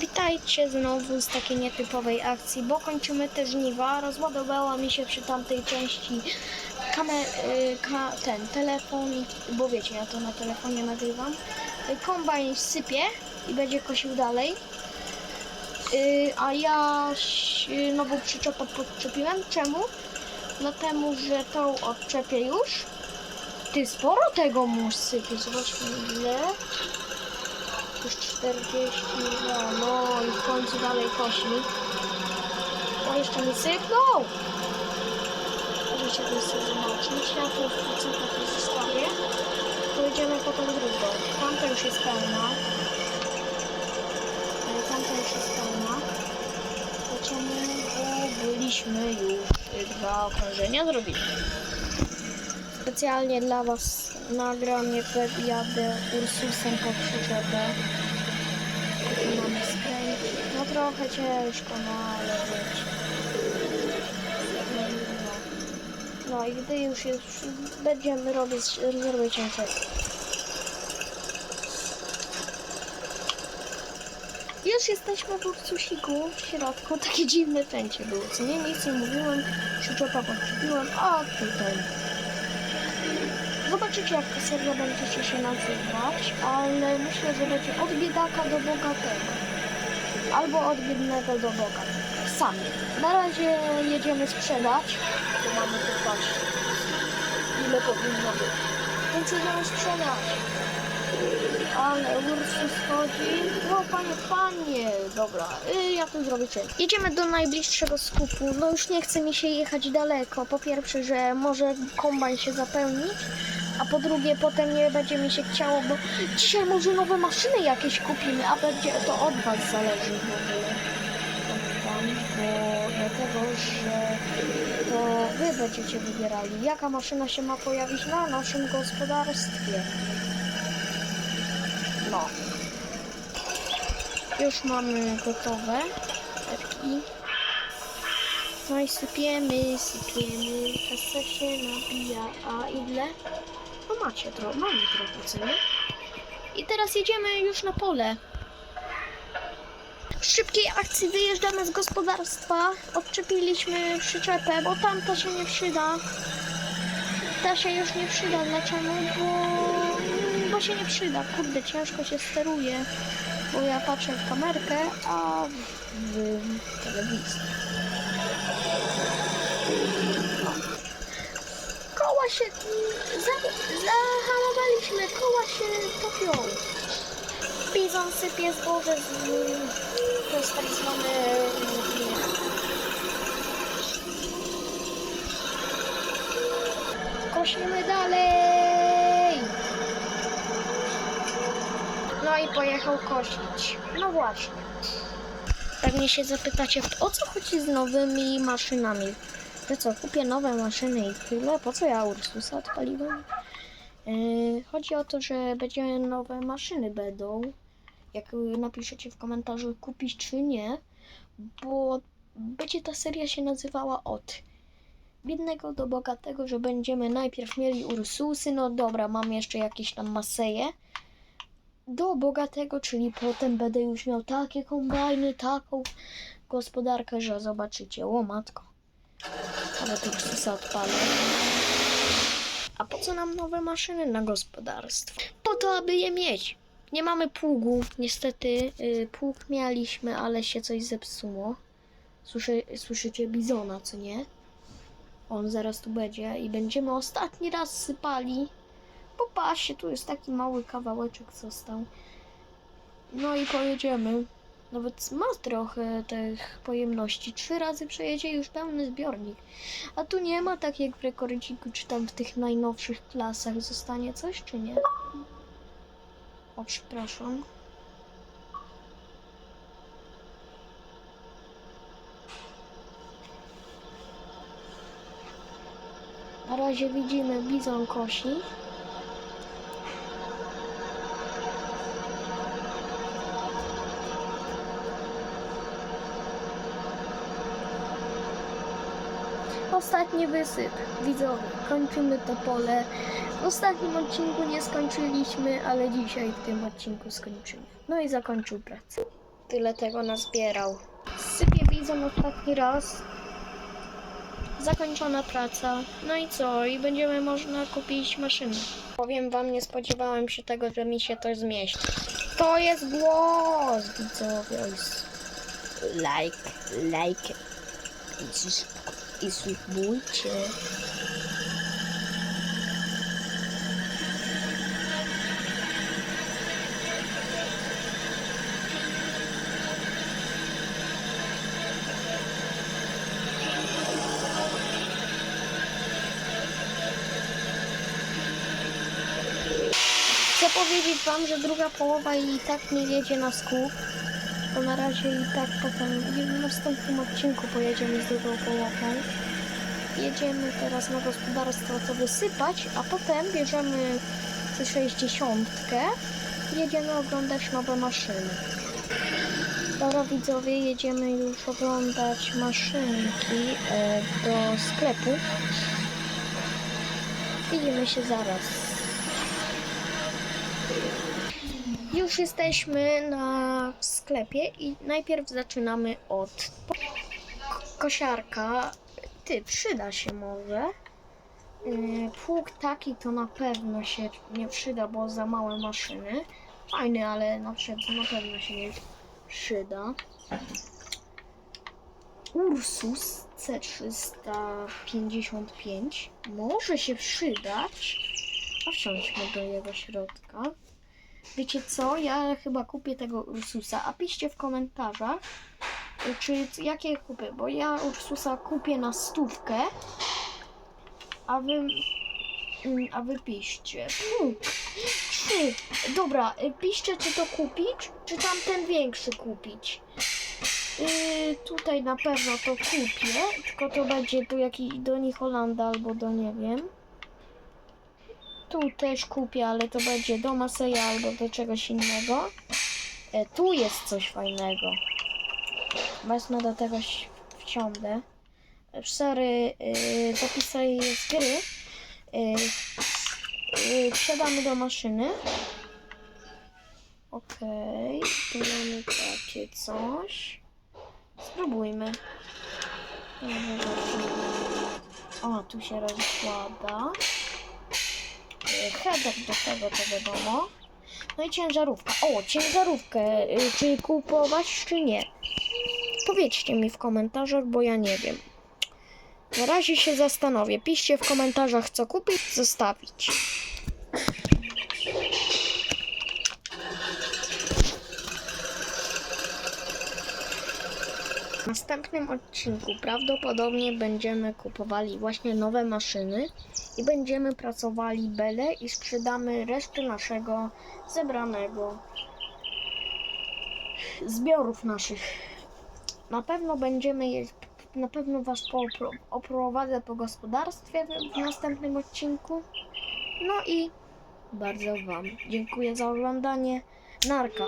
Witajcie znowu z takiej nietypowej akcji, bo kończymy te żniwa. Rozładowała mi się przy tamtej części kamer, y, ka, ten telefon, bo wiecie, ja to na telefonie nagrywam. Y, Kombajn sypie i będzie kosił dalej. Y, a ja nową przyczepę podczepiłem. Czemu? No temu, że tą odczepię już. Ty sporo tego mu sypie, zobaczmy ile. Już 42, no i w końcu dalej kosi. O, jeszcze mi sypnął! Możecie to sobie zobaczyć. Ja to w procentach to zostawię. Pojedziemy po tą drugą. Tamta już jest pełna. Tamta już jest pełna. Lecimy, bo byliśmy już y, dwa okrążenia zrobiliśmy. Specjalnie dla Was nagram, jak jadę Ursusem po przyczepę. Mamy skręt. No trochę ciężko, no ale wiecie. No, i gdy już jest, będziemy robić, zrobić ciężej. Już jesteśmy w Ursusiku w środku. Takie dziwne pęcie było, co nie? Nic nie mówiłem, przyczepa podczepiłem, a tutaj Zobaczycie jak ta seria będzie się nazywać, ale myślę, że będzie od biedaka do bogatego. Albo od biednego do bogatego. Sami. Na razie jedziemy sprzedać. Tu mamy tu patrz. Ile powinno być. Więc jedziemy sprzedać. Ale Ursus chodzi. No panie, panie. Dobra, y, ja to zrobię cię. Jedziemy do najbliższego skupu. No już nie chce mi się jechać daleko. Po pierwsze, że może kombajn się zapełnić. A po drugie, potem nie będzie mi się chciało, bo dzisiaj może nowe maszyny jakieś kupimy, a będzie to od Was zależy w ogóle. Tam, bo dlatego, że to Wy będziecie wybierali, jaka maszyna się ma pojawić na naszym gospodarstwie. No. Już mamy gotowe. Petki. No i sypiemy, sypiemy, kasa się nabija, a ile? No macie trochę, mamy trochę, co nie? I teraz jedziemy już na pole. W szybkiej akcji wyjeżdżamy z gospodarstwa, odczepiliśmy przyczepę, bo tamta się nie przyda. Ta się już nie przyda, dlaczego? Bo, bo się nie przyda, kurde, ciężko się steruje, bo ja patrzę w kamerkę, a w, w telewizji. Koła się za, zahamowaliśmy, koła się topią. Bizon sypie zboże z to jest tak zwane Kosimy dalej. No i pojechał kosić. No właśnie. Pewnie się zapytacie, o co chodzi z nowymi maszynami? Że co, kupię nowe maszyny i tyle? Po co ja Ursusa odpaliłem? Yy, chodzi o to, że będzie nowe maszyny będą. Jak napiszecie w komentarzu kupić czy nie, bo będzie ta seria się nazywała od biednego do bogatego, że będziemy najpierw mieli Ursusy, no dobra, mam jeszcze jakieś tam Maseje. Do bogatego, czyli potem będę już miał takie kombajny, taką gospodarkę, że zobaczycie, o Ale tu Ursusa odpalę. A po co nam nowe maszyny na gospodarstwo? Po to, aby je mieć. Nie mamy pługu, niestety. y, pług mieliśmy, ale się coś zepsuło. Słyszy, słyszycie bizona, co nie? On zaraz tu będzie i będziemy ostatni raz sypali. Popatrzcie, tu jest taki mały kawałeczek został. No i pojedziemy. Nawet ma trochę tych pojemności. Trzy razy przejedzie już pełny zbiornik. A tu nie ma tak jak w rekordziku, czy tam w tych najnowszych klasach zostanie coś, czy nie? O, przepraszam. Na razie widzimy bizon kosi. Ostatni wysyp. Widzowie, kończymy to pole. W ostatnim odcinku nie skończyliśmy, ale dzisiaj w tym odcinku skończymy. No i zakończył pracę. tyle tego nazbierał. Sypię widzą ostatni raz. Zakończona praca. No i co? I będziemy można kupić maszynę. Powiem wam, nie spodziewałem się tego, że mi się to zmieści. To jest głos, widzowie. Like, like sus- i subujcie. Chcę powiedzieć wam, że druga połowa i tak nie jedzie na skup. To na razie i tak potem w następnym odcinku pojedziemy z drugą połową. Jedziemy teraz na gospodarstwo to wysypać, a potem bierzemy ze 60. Jedziemy oglądać nowe maszyny. Dobra widzowie, jedziemy już oglądać maszynki e, do sklepu. Widzimy się zaraz. Już jesteśmy na sklepie i najpierw zaczynamy od ko- kosiarka. Ty, przyda się może. Yy, Pług taki to na pewno się nie przyda, bo za małe maszyny. Fajny, ale na na pewno się nie przyda. Ursus C355 może się przydać. A wsiądźmy do jego środka. Wiecie co? Ja chyba kupię tego Ursusa, a piszcie w komentarzach, czy jakie kupię, bo ja Ursusa kupię na stówkę, a wy, mm, a wy piszcie. Trzy. Dobra, y, piszcie czy to kupić, czy tamten większy kupić. Yy, tutaj na pewno to kupię, tylko to będzie do jakiś do Nicholanda albo do nie wiem. Tu też kupię, ale to będzie do Maseja albo do czegoś innego. E, tu jest coś fajnego. Wezmę do tego wsiądę. E, Sorry, yy, zapisaj z gry. Yy, wsiadamy do maszyny. Okej, tu mamy takie coś. Spróbujmy. O, tu się rozkłada. Header do tego to wiadomo. No i ciężarówka. O, ciężarówkę. y, Czy kupować, czy nie? Powiedzcie mi w komentarzach, bo ja nie wiem. Na razie się zastanowię. Piszcie w komentarzach, co kupić, zostawić. W następnym odcinku prawdopodobnie będziemy kupowali właśnie nowe maszyny i będziemy pracowali bele i sprzedamy resztę naszego zebranego zbiorów naszych. Na pewno będziemy na pewno was oprowadzę po gospodarstwie w następnym odcinku. No i bardzo wam dziękuję za oglądanie. Narka.